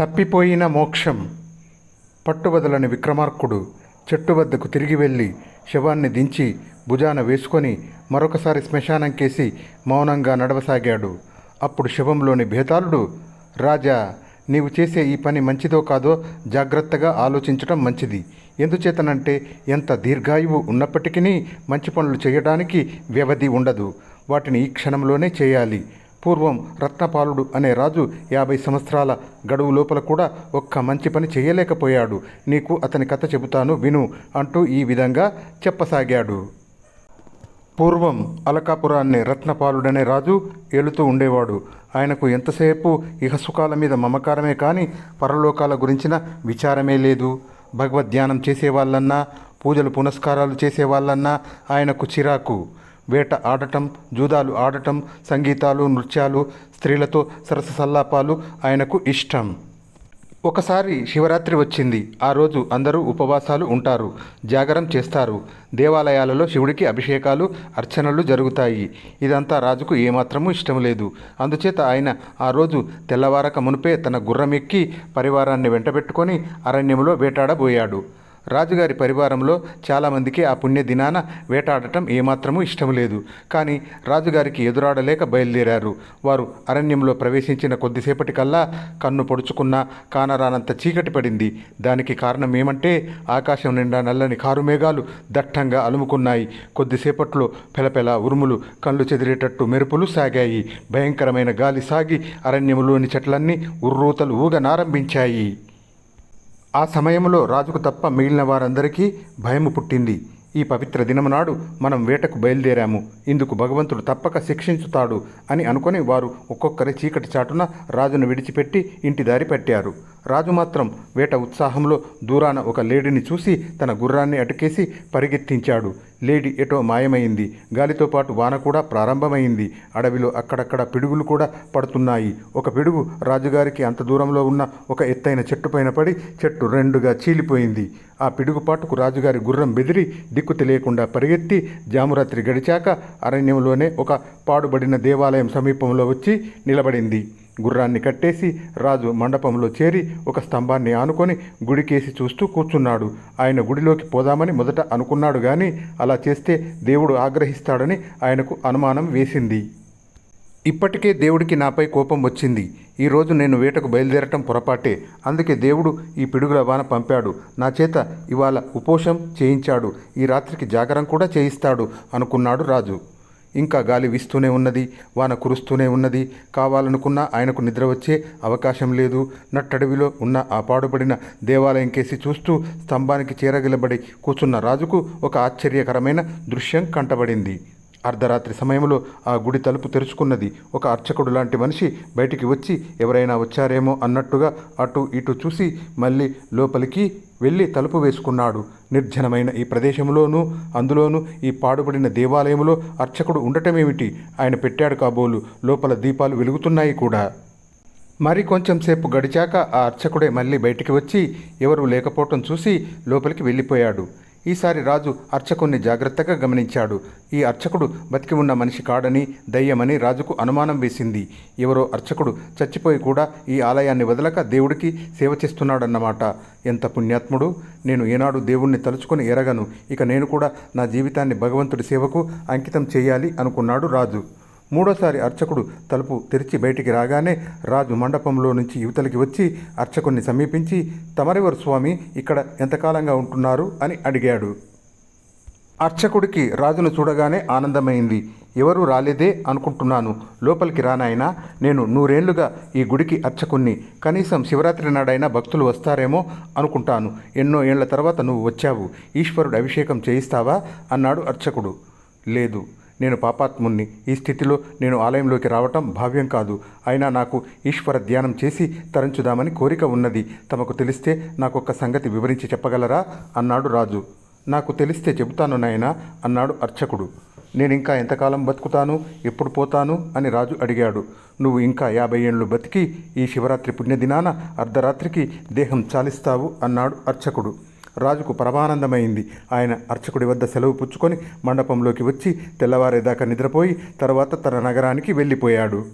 తప్పిపోయిన మోక్షం. పట్టుబదలని విక్రమార్కుడు చెట్టు వద్దకు తిరిగి వెళ్ళి శవాన్ని దించి భుజాన వేసుకొని మరొకసారి శ్మశానం కేసి మౌనంగా నడవసాగాడు. అప్పుడు శవంలోని భేతాళుడు రాజా నీవు చేసే ఈ పని మంచిదో కాదో జాగ్రత్తగా ఆలోచించటం మంచిది. ఎందుచేతనంటే ఎంత దీర్ఘాయువు ఉన్నప్పటికీ మంచి పనులు చేయడానికి వ్యవధి ఉండదు. వాటిని ఈ క్షణంలోనే చేయాలి. పూర్వం రత్నపాలుడు అనే రాజు యాభై సంవత్సరాల గడువు లోపల కూడా ఒక్క మంచి పని చేయలేకపోయాడు. నీకు అతని కథ చెబుతాను విను అంటూ ఈ విధంగా చెప్పసాగాడు. పూర్వం అలకాపురాన్ని రత్నపాలుడనే రాజు ఏలుతూ ఉండేవాడు. ఆయనకు ఎంతసేపు ఇహసుఖాల మీద మమకారమే కానీ పరలోకాల గురించిన విచారమే లేదు. భగవద్ధ్యానం చేసేవాళ్ళన్నా పూజలు పునస్కారాలు చేసేవాళ్ళన్నా ఆయనకు చిరాకు. వేట ఆడటం జూదాలు ఆడటం సంగీతాలు నృత్యాలు స్త్రీలతో సరస సల్లాపాలు ఆయనకు ఇష్టం. ఒకసారి శివరాత్రి వచ్చింది. ఆ రోజు అందరూ ఉపవాసాలు ఉంటారు. జాగరం చేస్తారు. దేవాలయాలలో శివుడికి అభిషేకాలు అర్చనలు జరుగుతాయి. ఇదంతా రాజుకు ఏమాత్రమూ ఇష్టం లేదు. అందుచేత ఆయన ఆ రోజు తెల్లవారక మునిపే తన గుర్రం ఎక్కి పరివారాన్ని వెంటబెట్టుకొని అరణ్యంలో వేటాడబోయాడు. రాజుగారి పరివారంలో చాలామందికి ఆ పుణ్య దినాన వేటాడటం ఏమాత్రమూ ఇష్టం లేదు కానీ రాజుగారికి ఎదురాడలేక బయలుదేరారు. వారు అరణ్యంలో ప్రవేశించిన కొద్దిసేపటికల్లా కన్ను పొడుచుకున్న కానరానంత చీకటి పడింది. దానికి కారణం ఏమంటే ఆకాశం నిండా నల్లని కారుమేఘాలు దట్టంగా అలుముకున్నాయి. కొద్దిసేపట్లో పెలపెల ఉరుములు కళ్ళు చెదిరేటట్టు మెరుపులు సాగాయి. భయంకరమైన గాలి సాగి అరణ్యంలోని చెట్లన్నీ ఉర్రూతలు ఊగనారంభించాయి. ఆ సమయంలో రాజుకు తప్ప మిగిలిన వారందరికీ భయము పుట్టింది. ఈ పవిత్ర దినము నాడు మనం వేటకు బయలుదేరాము. ఇందుకు భగవంతుడు తప్పక శిక్షించుతాడు అని అనుకొని వారు ఒక్కొక్కరి చీకటి చాటున రాజును విడిచిపెట్టి ఇంటి దారి పట్టారు. రాజు మాత్రం వేట ఉత్సాహంలో దూరాన ఒక లేడీని చూసి తన గుర్రాన్ని అటుకేసి పరిగెత్తించాడు. లేడీ ఎటో మాయమైంది. గాలితో పాటు వాన కూడా ప్రారంభమైంది. అడవిలో అక్కడక్కడ పిడుగులు కూడా పడుతున్నాయి. ఒక పిడుగు రాజుగారికి అంత దూరంలో ఉన్న ఒక ఎత్తైన చెట్టు పైన పడి చెట్టు రెండుగా చీలిపోయింది. ఆ పిడుగుపాటుకు రాజుగారి గుర్రం బెదిరి దిక్కు తెలియకుండా పరిగెత్తి జామురాత్రి గడిచాక అరణ్యంలోనే ఒక పాడుబడిన దేవాలయం సమీపంలో వచ్చి నిలబడింది. గుర్రాన్ని కట్టేసి రాజు మండపంలో చేరి ఒక స్తంభాన్ని ఆనుకొని గుడికేసి చూస్తూ కూర్చున్నాడు. ఆయన గుడిలోకి పోదామని మొదట అనుకున్నాడు కానీ అలా చేస్తే దేవుడు ఆగ్రహిస్తాడని ఆయనకు అనుమానం వేసింది. ఇప్పటికే దేవుడికి నాపై కోపం వచ్చింది. ఈరోజు నేను వేటకు బయలుదేరటం పొరపాటే. అందుకే దేవుడు ఈ పిడుగుల వాన పంపాడు. నా చేత ఇవాళ ఉపోషం చేయించాడు. ఈ రాత్రికి జాగరం కూడా చేయిస్తాడు అనుకున్నాడు రాజు. ఇంకా గాలి వీస్తూనే ఉన్నది వాన కురుస్తూనే ఉన్నది. కావాలనుకున్నా ఆయనకు నిద్ర వచ్చే అవకాశం లేదు. నట్టడవిలో ఉన్న ఆ పాడుపడిన దేవాలయం కేసి చూస్తూ స్తంభానికి చేరగిలబడి కూర్చున్న రాజుకు ఒక ఆశ్చర్యకరమైన దృశ్యం కంటబడింది. అర్ధరాత్రి సమయంలో ఆ గుడి తలుపు తెరుచుకున్నది ఒక అర్చకుడు లాంటి మనిషి బయటికి వచ్చి ఎవరైనా వచ్చారేమో అన్నట్టుగా అటు ఇటు చూసి మళ్ళీ లోపలికి వెళ్ళి తలుపు వేసుకున్నాడు. నిర్జనమైన ఈ ప్రదేశంలోనూ అందులోనూ ఈ పాడుబడిన దేవాలయంలో అర్చకుడు ఉండటమేమిటి? ఆయన పెట్టాడు కాబోలు. లోపల దీపాలు వెలుగుతున్నాయి కూడా. మరి కొంచెం సేపు గడిచాక ఆ అర్చకుడే మళ్ళీ బయటికి వచ్చి ఎవరూ లేకపోవటం చూసి లోపలికి వెళ్ళిపోయాడు. ఈసారి రాజు అర్చకుణ్ణి జాగ్రత్తగా గమనించాడు. ఈ అర్చకుడు బతికి ఉన్న మనిషి కాడని దయ్యమని రాజుకు అనుమానం వేసింది. ఎవరో అర్చకుడు చచ్చిపోయి కూడా ఈ ఆలయాన్ని వదలక దేవుడికి సేవ చేస్తున్నాడన్నమాట. ఎంత పుణ్యాత్ముడు! నేను ఏనాడు దేవుణ్ణి తలుచుకొని ఎరగను ఇక నేను కూడా నా జీవితాన్ని భగవంతుడి సేవకు అంకితం చేయాలి అనుకున్నాడు రాజు. మూడోసారి అర్చకుడు తలుపు తెరిచి బయటికి రాగానే రాజు మండపంలో నుంచి యువతలకి వచ్చి అర్చకుణ్ణి సమీపించి తమరెవరు స్వామి? ఇక్కడ ఎంతకాలంగా ఉంటున్నారు? అని అడిగాడు. అర్చకుడికి రాజును చూడగానే ఆనందమైంది. ఎవరూ రాలేదే అనుకుంటున్నాను. లోపలికి రానాయనా నేను నూరేళ్ళుగా ఈ గుడికి అర్చకుణ్ణి. కనీసం శివరాత్రి నాడైనా భక్తులు వస్తారేమో అనుకుంటాను. ఎన్నో ఏళ్ళ తర్వాత నువ్వు వచ్చావు. ఈశ్వరుడు అభిషేకం చేయిస్తావా? అన్నాడు అర్చకుడు. లేదు. నేను పాపాత్ముణ్ణి. ఈ స్థితిలో నేను ఆలయంలోకి రావటం భావ్యం కాదు. అయినా నాకు ఈశ్వర ధ్యానం చేసి తరించుదామని కోరిక ఉన్నది. తమకు తెలిస్తే నాకొక్క సంగతి వివరించి చెప్పగలరా? అన్నాడు రాజు. నాకు తెలిస్తే చెబుతాను నాయనా అన్నాడు అర్చకుడు. నేను ఇంకా ఎంతకాలం బతుకుతాను? ఎప్పుడు పోతాను? అని రాజు అడిగాడు. నువ్వు ఇంకా యాభై ఏళ్ళు బతికి ఈ శివరాత్రి పుణ్యదినాన అర్ధరాత్రికి దేహం చాలిస్తావు? అన్నాడు అర్చకుడు. రాజుకు పరమానందమైంది. ఆయన అర్చకుడి వద్ద సెలవు పుచ్చుకొని మండపంలోకి వచ్చి తెల్లవారేదాకా నిద్రపోయి తర్వాత తన నగరానికి వెళ్ళిపోయాడు.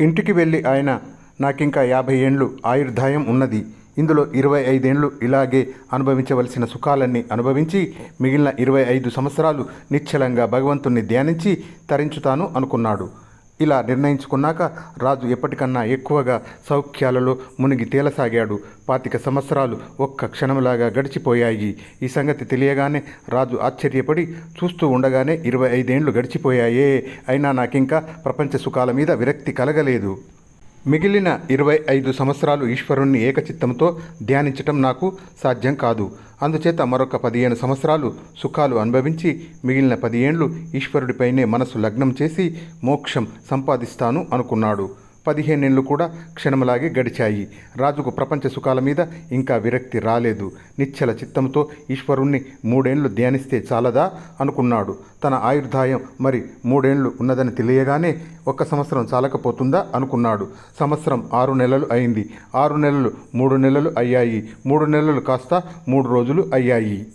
ఇంటికి వెళ్ళి ఆయన నాకింకా యాభై ఏండ్లు ఆయుర్దాయం ఉన్నది. ఇందులో ఇరవై ఐదేండ్లు ఇలాగే అనుభవించవలసిన సుఖాలన్నీ అనుభవించి మిగిలిన ఇరవై ఐదు సంవత్సరాలు నిశ్చలంగా భగవంతుణ్ణి ధ్యానించి తరించుతాను అనుకున్నాడు. ఇలా నిర్ణయించుకున్నాక రాజు ఎప్పటికన్నా ఎక్కువగా సౌఖ్యాలలో మునిగి తేలసాగాడు. పాతిక సంవత్సరాలు ఒక్క క్షణంలాగా గడిచిపోయాయి. ఈ సంగతి తెలియగానే రాజు ఆశ్చర్యపడి చూస్తూ ఉండగానే ఇరవై ఐదేండ్లు గడిచిపోయాయే. అయినా నాకింకా ప్రపంచ సుఖాల మీద విరక్తి కలగలేదు. మిగిలిన ఇరవై ఐదు సంవత్సరాలు ఈశ్వరుణ్ణి ఏకచిత్తంతో ధ్యానించటం నాకు సాధ్యం కాదు. అందుచేత మరొక పదిహేను సంవత్సరాలు సుఖాలు అనుభవించి మిగిలిన పదిహేండ్లు ఈశ్వరుడిపైనే మనసు లగ్నం చేసి మోక్షం సంపాదిస్తాను అనుకున్నాడు. పదిహేనేళ్ళు కూడా క్షణములాగే గడిచాయి. రాజుకు ప్రపంచ సుఖాల మీద ఇంకా విరక్తి రాలేదు. నిశ్చల చిత్తంతో ఈశ్వరుణ్ణి మూడేండ్లు ధ్యానిస్తే చాలదా? అనుకున్నాడు. తన ఆయుర్దాయం మరి మూడేండ్లు ఉన్నదని తెలియగానే ఒక్క సంవత్సరం చాలకపోతుందా? అనుకున్నాడు. సంవత్సరం ఆరు నెలలు అయింది. ఆరు నెలలు మూడు నెలలు అయ్యాయి. మూడు నెలలు కాస్త మూడు రోజులు అయ్యాయి.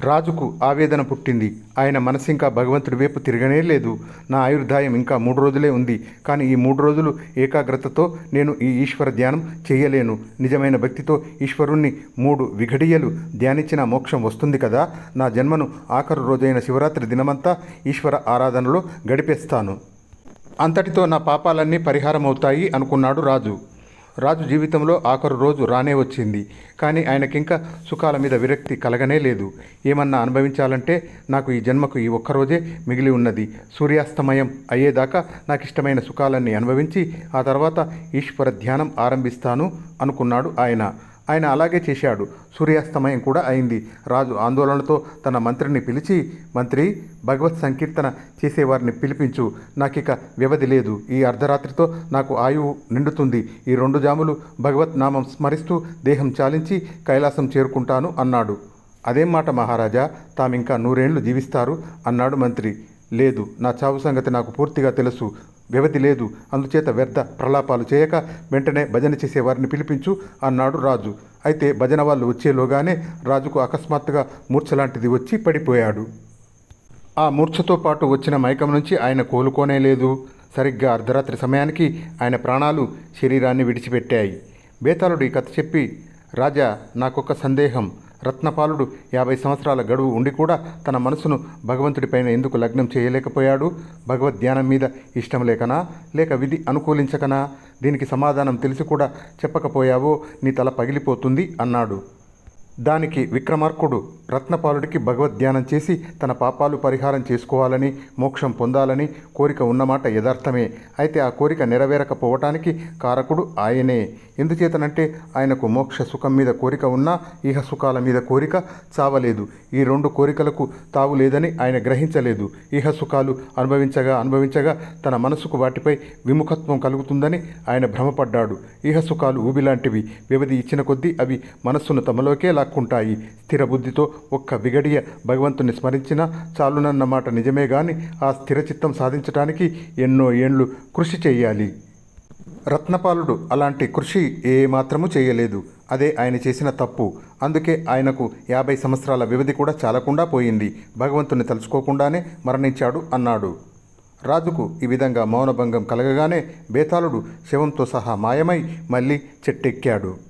రాజుకు ఆవేదన పుట్టింది. ఆయన మనసింకా భగవంతుడి వైపు తిరగనే లేదు. నా ఆయుర్దాయం ఇంకా మూడు రోజులే ఉంది. కానీ ఈ మూడు రోజులు ఏకాగ్రతతో నేను ఈ ఈశ్వర ధ్యానం చేయలేను. నిజమైన భక్తితో ఈశ్వరుణ్ణి మూడు విఘడియలు ధ్యానించిన మోక్షం వస్తుంది కదా. నా జన్మను ఆఖరు రోజైన శివరాత్రి దినమంతా ఈశ్వర ఆరాధనలో గడిపేస్తాను. అంతటితో నా పాపాలన్నీ పరిహారం అవుతాయి అనుకున్నాడు రాజు. రాజు జీవితంలో ఆఖరు రోజు రానే వచ్చింది. కానీ ఆయనకింకా సుఖాల మీద విరక్తి కలగనే లేదు. ఏమన్నా అనుభవించాలంటే నాకు ఈ జన్మకు ఈ ఒక్కరోజే మిగిలి ఉన్నది. సూర్యాస్తమయం అయ్యేదాకా నాకు ఇష్టమైన సుఖాలన్నీ అనుభవించి ఆ తర్వాత ఈశ్వర ధ్యానం ఆరంభిస్తాను అనుకున్నాడు ఆయన. ఆయన అలాగే చేశాడు. సూర్యాస్తమయం కూడా అయింది. రాజు ఆందోళనతో తన మంత్రిని పిలిచి మంత్రి భగవత్ సంకీర్తన చేసేవారిని పిలిపించు. నాకిక వ్యవధి లేదు. ఈ అర్ధరాత్రితో నాకు ఆయువు నిండుతుంది. ఈ రెండు జాములు భగవత్ నామం స్మరిస్తూ దేహం చాలించి కైలాసం చేరుకుంటాను అన్నాడు. అదేం మాట మహారాజా. తామింకా నూరేళ్ళు జీవిస్తారు అన్నాడు మంత్రి. లేదు. నా చావు సంగతి నాకు పూర్తిగా తెలుసు. వ్యవధి లేదు. అందుచేత వ్యర్థ ప్రలాపాలు చేయక వెంటనే భజన చేసే వారిని పిలిపించు అన్నాడు రాజు. అయితే భజన వాళ్ళు వచ్చేలోగానే రాజుకు అకస్మాత్తుగా మూర్ఛలాంటిది వచ్చి పడిపోయాడు. ఆ మూర్ఛతో పాటు వచ్చిన మైకం నుంచి ఆయన కోలుకోనే లేదు. సరిగ్గా అర్ధరాత్రి సమయానికి ఆయన ప్రాణాలు శరీరాన్ని విడిచిపెట్టాయి. బేతాళుడు ఈ కథ చెప్పి రాజా నాకొక సందేహం. రత్నపాలుడు యాభై సంవత్సరాల గడువు ఉండి కూడా తన మనసును భగవంతుడిపైన ఎందుకు లగ్నం చేయలేకపోయాడు? భగవద్ ధ్యానం మీద ఇష్టం లేకనా? లేక విధి అనుకూలించకనా? దీనికి సమాధానం తెలిసి కూడా చెప్పకపోయావో నీ తల పగిలిపోతుంది అన్నాడు. దానికి విక్రమార్కుడు రత్నపాలుడికి భగవద్ధ్యానం చేసి తన పాపాలు పరిహారం చేసుకోవాలని మోక్షం పొందాలని కోరిక ఉన్నమాట యథార్థమే. అయితే ఆ కోరిక నెరవేరకపోవటానికి కారకుడు ఆయనే. ఎందుచేతనంటే ఆయనకు మోక్ష సుఖం మీద కోరిక ఉన్నా ఇహ సుఖాల మీద కోరిక చావలేదు. ఈ రెండు కోరికలకు తావు లేదని ఆయన గ్రహించలేదు. ఇహ సుఖాలు అనుభవించగా అనుభవించగా తన మనసుకు వాటిపై విముఖత్వం కలుగుతుందని ఆయన భ్రమపడ్డాడు. ఇహ సుఖాలు ఊబిలాంటివి. వ్యవధి ఇచ్చిన కొద్దీ అవి మనస్సును తమలోకే లాక్కుంటాయి స్థిరబుద్ధితో ఒక్క విగడియ భగవంతుని స్మరించినా చాలునన్నమాట నిజమే గాని ఆ స్థిరచిత్తం సాధించటానికి ఎన్నో ఏండ్లు కృషి చేయాలి. రత్నపాలుడు అలాంటి కృషి ఏమాత్రము చేయలేదు. అదే ఆయన చేసిన తప్పు. అందుకే ఆయనకు యాభై సంవత్సరాల వ్యవధి కూడా చాలకుండా పోయింది. భగవంతుని తలుచుకోకుండానే మరణించాడు అన్నాడు. రాజుకు ఈ విధంగా మౌనభంగం కలగగానే బేతాళుడు శవంతో సహా మాయమై మళ్ళీ చెట్టెక్కాడు.